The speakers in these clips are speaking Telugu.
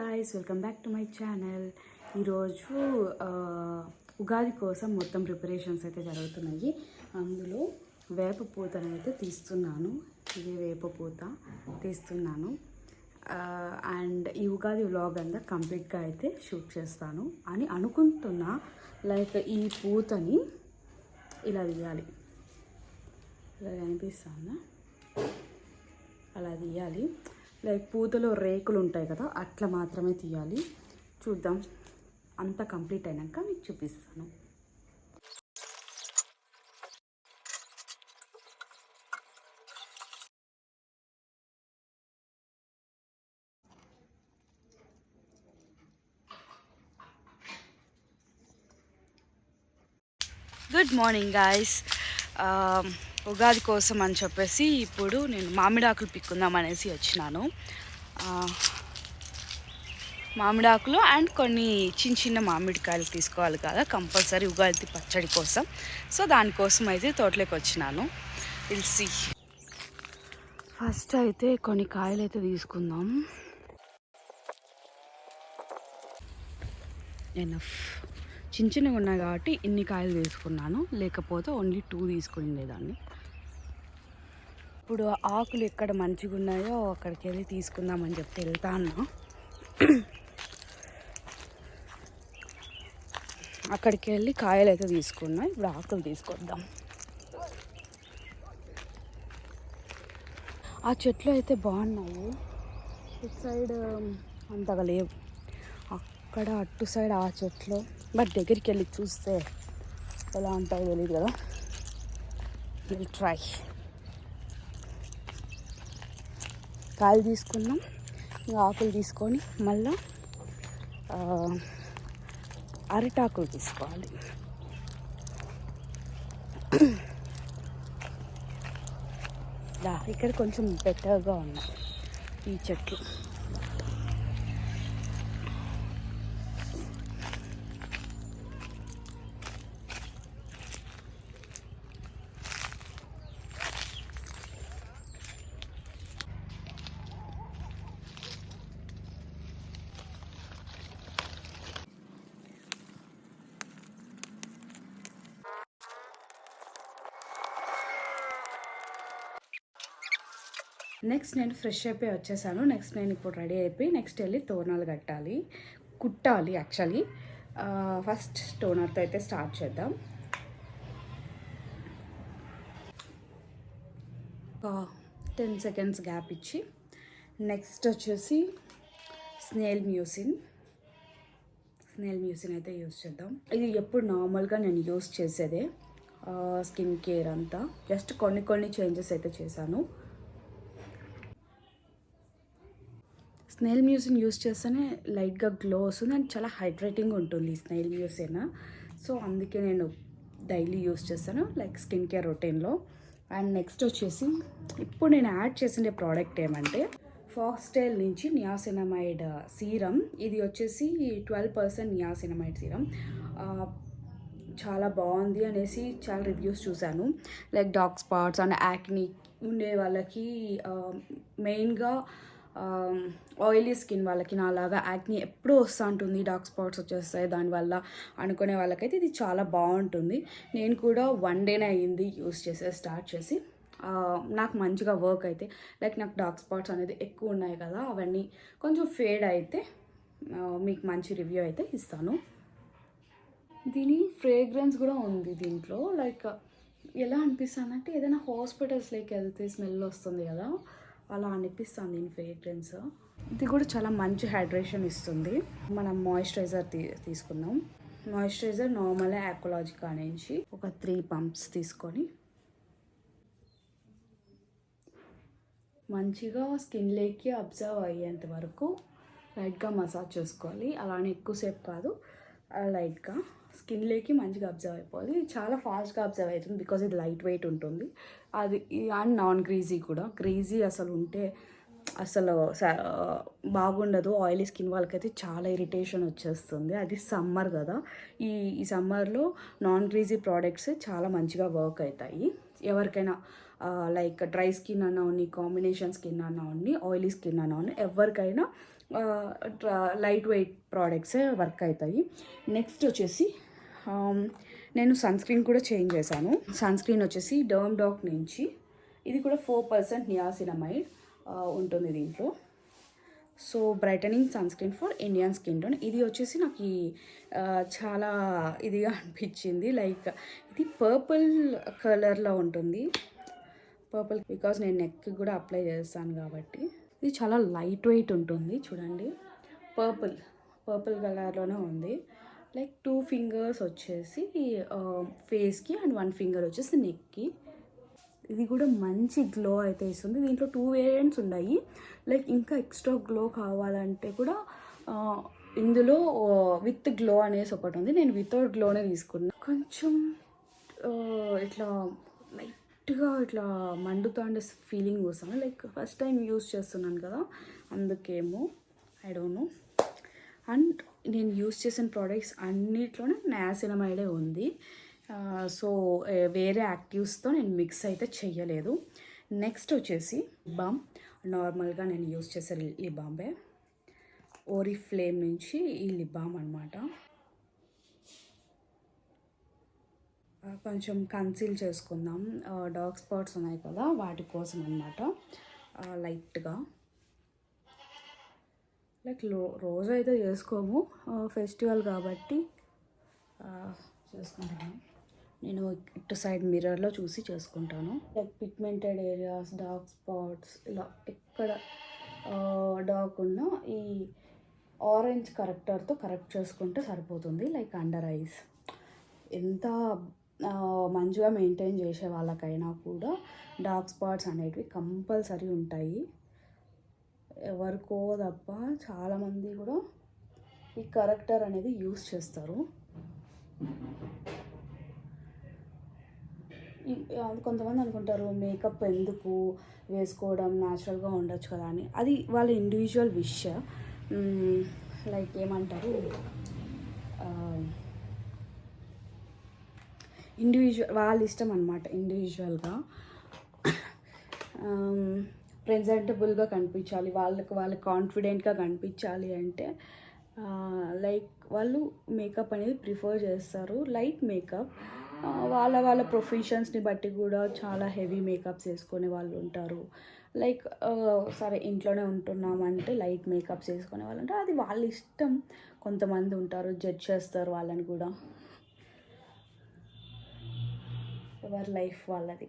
Guys welcome back to my channel ఈరోజు ఉగాది కోసం మొత్తం ప్రిపరేషన్స్ అయితే జరుగుతున్నాయి. అందులో వేప పూతను అయితే తీస్తున్నాను. ఇదే వేప పూత తీస్తున్నాను. అండ్ ఈ ఉగాది వ్లాగ్ అంతా కంప్లీట్గా అయితే షూట్ చేస్తాను. అని అనుకుంటున్నా లైక్ ఈ పూతని ఇలా తీయాలి. ఇలా కనిపిస్తుందా? అలా తీయాలి. లైక్ పూతలో రేకులు ఉంటాయి కదా అట్లా మాత్రమే తీయాలి. చూద్దాం. అంతా కంప్లీట్ అయినాక మీకు చూపిస్తాను. గుడ్ మార్నింగ్ గాయస్ ఉగాది కోసం అని చెప్పేసి ఇప్పుడు నేను మామిడాకులు పిక్కుందాం అనేసి వచ్చినాను. మామిడాకులు అండ్ కొన్ని చిన్న చిన్న మామిడికాయలు తీసుకోవాలి కదా కంపల్సరీ ఉగాది పచ్చడి కోసం. సో దానికోసం అయితే తోటలోకి వచ్చినాను. సి ఫస్ట్ అయితే కొన్ని కాయలు అయితే తీసుకుందాం. ఎనఫ్ చిన్న చిన్నగా ఉన్నాయి కాబట్టి ఇన్ని కాయలు తీసుకున్నాను. లేకపోతే ఓన్లీ టూ తీసుకుని ఇప్పుడు ఆకులు ఎక్కడ మంచిగా ఉన్నాయో అక్కడికి వెళ్ళి తీసుకుందామని చెప్పి వెళ్తాను. అక్కడికి వెళ్ళి కాయలు అయితే తీసుకున్నా ఇప్పుడు ఆకులు తీసుకొద్దాం. ఆ చెట్లు అయితే బాగున్నాయి. ఇటు సైడ్ అంతగా లేవు. అక్కడ అటు సైడ్ ఆ చెట్లు బట్ దగ్గరికి వెళ్ళి చూస్తే ఎలా ఉంటాయో తెలియదు కదా. విల్ ట్రై కాయలు తీసుకున్నాం. ఇంకా ఆకులు తీసుకొని మళ్ళీ అరిటాకులు తీసుకోవాలి. ఇక్కడ కొంచెం బెటర్గా ఉన్నాయి ఈ చెట్లు. నెక్స్ట్ నేను ఫ్రెష్ అయిపోయి వచ్చేసాను. నెక్స్ట్ నేను ఇప్పుడు రెడీ అయిపోయి నెక్స్ట్ వెళ్ళి తోరణాలు కట్టాలి. కుట్టాలి యాక్చువల్లీ ఫస్ట్ టోనర్తో అయితే స్టార్ట్ చేద్దాం. టెన్ సెకండ్స్ గ్యాప్ ఇచ్చి నెక్స్ట్ వచ్చేసి స్నేల్ మ్యూసిన్ స్నేల్ మ్యూసిన్ అయితే యూస్ చేద్దాం. ఇది ఎప్పుడు నార్మల్గా నేను యూస్ చేసేదే. స్కిన్ కేర్ అంతా. జస్ట్ కొన్ని కొన్ని చేంజెస్ అయితే చేశాను. స్నేల్ మ్యూసిన్ యూస్ చేస్తేనే లైట్గా గ్లో వస్తుంది అండ్ చాలా హైడ్రేటింగ్ ఉంటుంది స్నేల్ మ్యూసిన్ సో అందుకే నేను డైలీ యూస్ చేస్తాను లైక్ స్కిన్ కేర్ రొటీన్లో. అండ్ నెక్స్ట్ వచ్చేసి ఇప్పుడు నేను యాడ్ చేసిన ప్రోడక్ట్ ఏమంటే ఫాక్స్టైల్ నుంచి నియాసినమైడ్ సీరం. ఇది వచ్చేసి ట్వెల్వ్ పర్సెంట్ నియాసినమైడ్ సీరం. చాలా బాగుంది అనేసి చాలా రివ్యూస్ చూశాను. Like dark spots and acne ఉండే వాళ్ళకి మెయిన్గా ఆయిలీ స్కిన్ వాళ్ళకి నాలాగా యాక్ని ఎప్పుడూ వస్తూ ఉంటుంది. డార్క్ స్పాట్స్ వచ్చేస్తాయి దానివల్ల అనుకునే వాళ్ళకైతే ఇది చాలా బాగుంటుంది. నేను కూడా వన్ డేనే అయ్యింది యూస్ చేసే స్టార్ట్ చేసి. నాకు మంచిగా వర్క్ అయితే లైక్ నాకు డార్క్ స్పాట్స్ అనేది ఎక్కువ ఉన్నాయి కదా అవన్నీ కొంచెం ఫేడ్ అయితే మీకు మంచి రివ్యూ అయితే ఇస్తాను. దీని ఫ్రేగ్రెన్స్ కూడా ఉంది దీంట్లో లైక్ ఎలా అనిపిస్తుంది అంటే ఏదైనా హాస్పిటల్స్లోకి వెళ్తే స్మెల్ వస్తుంది కదా అలా అనిపిస్తుంది దీని ఫ్రేగ్రెన్స్ ఇది కూడా చాలా మంచి హైడ్రేషన్ ఇస్తుంది. మనం మాయిశ్చరైజర్ తీ తీసుకుందాం. మాయిశ్చరైజర్ నార్మల్ యాక్వలాజికా నుంచి ఒక త్రీ పంప్స్ తీసుకొని మంచిగా స్కిన్ లేకి అబ్జర్వ్ అయ్యేంత వరకు లైట్గా మసాజ్ చేసుకోవాలి. అలానే ఎక్కువసేపు కాదు లైట్గా స్కిన్ లేకి మంచిగా అబ్జర్వ్ అయిపోవాలి. చాలా ఫాస్ట్గా అబ్జర్వ్ అవుతుంది బికాజ్ ఇది లైట్ వెయిట్ ఉంటుంది. అది అండ్ నాన్ గ్రీజీ కూడా. గ్రీజీ అసలు ఉంటే అసలు బాగుండదు. ఆయిలీ స్కిన్ వాళ్ళకైతే చాలా ఇరిటేషన్ వచ్చేస్తుంది. అది సమ్మర్ కదా. ఈ ఈ సమ్మర్లో నాన్ గ్రీజీ ప్రోడక్ట్స్ చాలా మంచిగా వర్క్ అవుతాయి ఎవరికైనా లైక్ డ్రై స్కిన్ అన్నా ఉన్ని కాంబినేషన్ స్కిన్ అన్నా ఉన్ని ఆయిలీ స్కిన్ అన్నా ఉన్ని ఎవరికైనా లైట్ వెయిట్ ప్రోడక్ట్స్ వర్క్ అవుతాయి నెక్స్ట్ వచ్చేసి నేను సన్ స్క్రీన్ కూడా చేంజ్ చేశాను. సన్ స్క్రీన్ వచ్చేసి డర్మ్ డాక్ నుంచి. ఇది కూడా ఫోర్ పర్సెంట్ నియాసినమైడ్ ఉంటుంది దీంట్లో. So brightening sun screen for Indian skin tone. ఇది వచ్చేసి నాకు చాలా ఇదిగా అనిపించింది. లైక్ ఇది పర్పుల్ కలర్లో ఉంటుంది. పర్పుల్ బికాజ్ నేను నెక్కి కూడా అప్లై చేస్తాను కాబట్టి. ఇది చాలా లైట్ వెయిట్ ఉంటుంది చూడండి. పర్పుల్ పర్పుల్ కలర్లోనే ఉంది. లైక్ టూ ఫింగర్స్ వచ్చేసి ఫేస్కి అండ్ వన్ ఫింగర్ వచ్చేసి నెక్కి ఇది కూడా మంచి గ్లో అయితే ఇస్తుంది. దీంట్లో టూ వేరియంట్స్ ఉన్నాయి. లైక్ ఇంకా ఎక్స్ట్రా గ్లో కావాలంటే కూడా ఇందులో విత్ గ్లో అనేసి ఒకటి ఉంది. నేను వితౌట్ గ్లోనే తీసుకున్నా. కొంచెం ఇట్లా లైట్గా ఇట్లా మండుతాండే ఫీలింగ్ వస్తాను లైక్ ఫస్ట్ టైం యూస్ చేస్తున్నాను కదా అందుకేమో ఐ డోంట్ నో అండ్ నేను యూస్ చేసిన ప్రోడక్ట్స్ అన్నిట్లోనే నాసినమైడే ఉంది. సో వేరే యాక్టివ్స్తో నేను మిక్స్ అయితే చెయ్యలేదు. నెక్స్ట్ వచ్చేసి బామ్ నార్మల్గా నేను యూస్ చేసే లిబాంబే ఓరి ఫ్లేమ్ నుంచి ఈ లిబామ్ అనమాట కొంచెం కన్సీల్ చేసుకుందాం. డార్క్ స్పాట్స్ ఉన్నాయి కదా వాటి కోసం అనమాట లైట్గా లైక్లో రోజు అయితే చేసుకోము ఫెస్టివల్ కాబట్టి చేసుకుంటాను నేను ఇటు సైడ్ మిర్రర్లో చూసి చేసుకుంటాను. Like pigmented areas dark spots ఇలా ఎక్కడ డార్క్ ఉన్న ఈ ఆరెంజ్ కరెక్టర్తో కరెక్ట్ చేసుకుంటే సరిపోతుంది. Like under eyes. ఎంత మంచిగా మెయింటైన్ చేసే వాళ్ళకైనా కూడా డార్క్ స్పాట్స్ అనేటివి కంపల్సరీ ఉంటాయి. ఎవరికో తప్ప చాలామంది కూడా ఈ కరెక్టర్ అనేది యూస్ చేస్తారు. కొంతమంది అనుకుంటారు మేకప్ ఎందుకు వేసుకోవడం న్యాచురల్గా ఉండొచ్చు కదా అని. అది వాళ్ళ ఇండివిజువల్ విష్ లైక్ ఏమంటారు? ఇండివిజువల్ వాళ్ళ ఇష్టం అనమాట ఇండివిజువల్గా ప్రజెంటబుల్గా కనిపించాలి. వాళ్ళకి వాళ్ళు కాన్ఫిడెంట్గా కనిపించాలి అంటే లైక్ వాళ్ళు మేకప్ అనేది ప్రిఫర్ చేస్తారు. లైట్ మేకప్ వాళ్ళ వాళ్ళ ప్రొఫెషన్స్ని బట్టి కూడా చాలా హెవీ మేకప్స్ వేసుకునే వాళ్ళు ఉంటారు. లైక్ సరే ఇంట్లోనే ఉంటున్నామంటే లైట్ మేకప్స్ వేసుకునే వాళ్ళు ఉంటారు. అది వాళ్ళ ఇష్టం. కొంతమంది ఉంటారు జడ్జ్ చేస్తారు వాళ్ళని కూడా. ఎవరి లైఫ్ వాళ్ళది.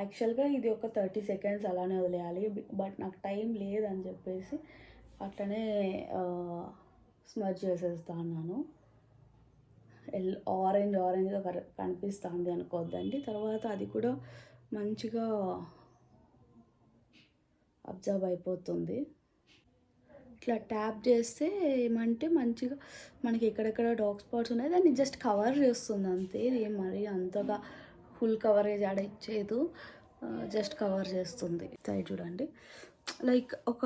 యాక్చువల్గా ఇది ఒక థర్టీ సెకండ్స్ అలానే వదిలేయాలి బట్ నాకు టైం లేదని చెప్పేసి అట్లనే స్మర్జ్ చేసేస్తా అన్నాను. ఎల్ ఆరెంజ్ ఆరెంజ్గా కనిపిస్తుంది అనుకోవద్దండి తర్వాత అది కూడా మంచిగా అబ్జర్వ్ అయిపోతుంది. ఇట్లా ట్యాప్ చేస్తే ఏమంటే మంచిగా మనకి ఎక్కడెక్కడ డార్క్ స్పాట్స్ ఉన్నాయి దాన్ని జస్ట్ కవర్ చేస్తుంది అంతే. ఇది మరి అంతగా ఫుల్ కవరేజ్ యాడ్ ఇచ్చేదు జస్ట్ కవర్ చేస్తుంది. సైడ్ చూడండి. లైక్ ఒక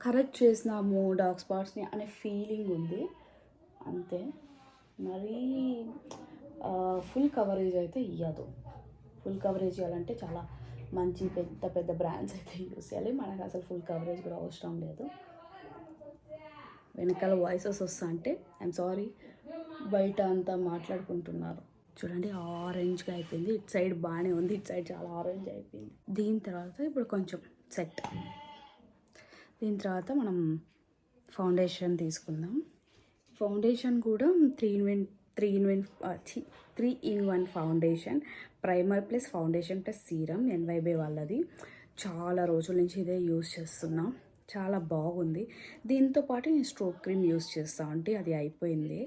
కరెక్ట్ చేసినాము డార్క్ స్పాట్స్ని అనే ఫీలింగ్ ఉంది. అంతే. మరీ ఫుల్ కవరేజ్ అయితే ఇవ్వదు ఫుల్ కవరేజ్ ఇవ్వాలంటే చాలా మంచి పెద్ద పెద్ద బ్రాండ్స్ అయితే యూస్ చేయాలి. మనకు అసలు ఫుల్ కవరేజ్ కూడా అవసరం లేదు. వెనకాల వాయిసెస్ వస్తా అంటే ఐఎమ్ సారీ. బయట అంతా మాట్లాడుకుంటున్నారు. చూడండి ఆరెంజ్గా అయిపోయింది. ఇటు సైడ్ బాగానే ఉంది ఇటు సైడ్ చాలా ఆరెంజ్ అయిపోయింది. దీని తర్వాత ఇప్పుడు కొంచెం సెట్ దీని తర్వాత మనం ఫౌండేషన్ తీసుకుందాం. ఫౌండేషన్ కూడా three in one three in one three in one foundation primer plus foundation plus serum NY Bae వాళ్ళది. చాలా రోజుల నుంచి ఇదే యూస్ చేస్తున్నా. చాలా బాగుంది. దీంతో పాటు నేను స్ట్రోక్ క్రీమ్ యూస్ చేస్తా. అంటే అది అయిపోయింది.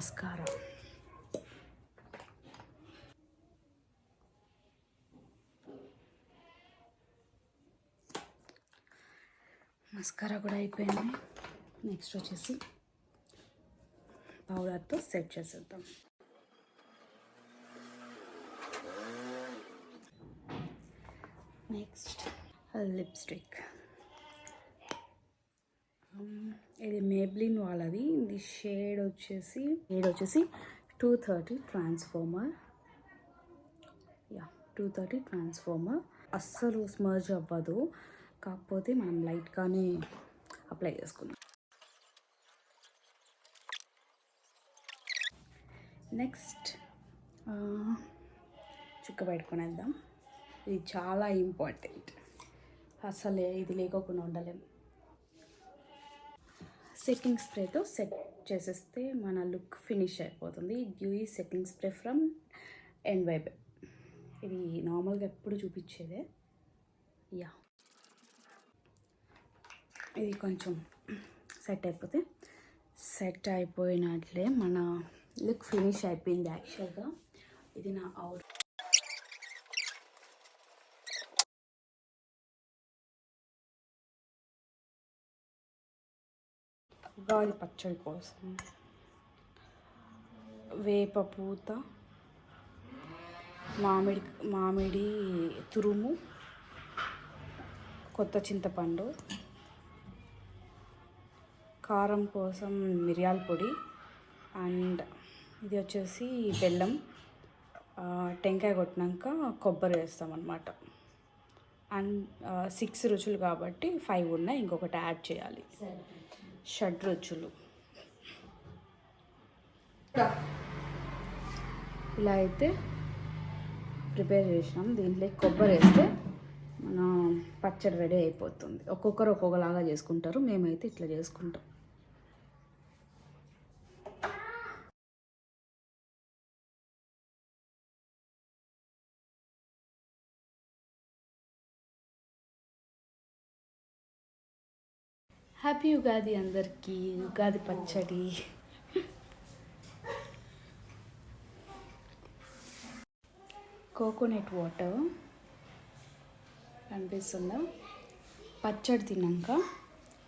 నమస్కారం. మస్కారా కూడా అయిపోయింది. నెక్స్ట్ వచ్చేసి పౌడర్తో సెట్ చేసేద్దాం. నెక్స్ట్ లిప్స్టిక్ ఇది మేబ్లిన్ వాళ్ళది. ఇది షేడ్ వచ్చేసి షేడ్ వచ్చేసి two thirty transformer yeah two thirty transformer అస్సలు స్మర్జ్ అవ్వదు. కాకపోతే మనం లైట్గానే అప్లై చేసుకుందాం. నెక్స్ట్ చుక్క పెట్టుకునేద్దాం. ఇది చాలా ఇంపార్టెంట్ అసలే ఇది లేకోకుండా ఉండలేము. సెట్టింగ్ స్ప్రేతో సెట్ చేసేస్తే మన లుక్ ఫినిష్ అయిపోతుంది. Dewy setting spray from end vibe ఇది నార్మల్గా ఎప్పుడు చూపించేదే. యా ఇది కొంచెం సెట్ అయిపోతే సెట్ అయిపోయినట్లే మన లుక్ ఫినిష్ అయిపోయింది యాక్చువల్గా ఇది నా అవుట్ ఉగాది పచ్చడి కోసం వేప పూత మామిడి మామిడి తురుము కొత్త చింతపండు కారం కోసం మిరియాల పొడి అండ్ ఇది వచ్చేసి బెల్లం టెంకాయ కొట్టినాక కొబ్బరి వేస్తాం అనమాట అండ్ సిక్స్ రుచులు కాబట్టి ఫైవ్ ఉన్నాయి ఇంకొకటి యాడ్ చేయాలి. షడ్రుచులు. ఇలా అయితే ప్రిపేర్ చేసినాం. దీంట్లో కొబ్బరి వేస్తే మన పచ్చడి రెడీ అయిపోతుంది. ఒక్కొక్కరు ఒక్కొక్కలాగా చేసుకుంటారు. మేమైతే ఇట్లా చేసుకుంటాం. హ్యాపీ ఉగాది అందరికీ ఉగాది పచ్చడి. కోకోనట్ వాటర్ కనిపిస్తుందా? పచ్చడి తిన్నాక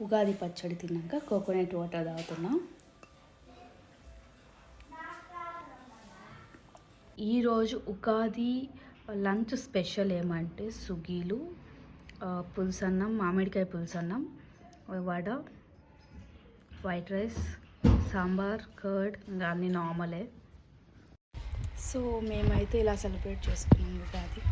ఉగాది పచ్చడి తిన్నాక కోకోనట్ వాటర్ తాగుతున్నాం. ఈరోజు ఉగాది లంచ్ స్పెషల్ ఏమంటే సుగీలు పులుసన్నం మామిడికాయ పులుసన్నం. Vada white rice sambar curd ఇంకా అన్నీ నార్మలే సో మేమైతే ఇలా సెలబ్రేట్ చేసుకున్నాం ఉగాది.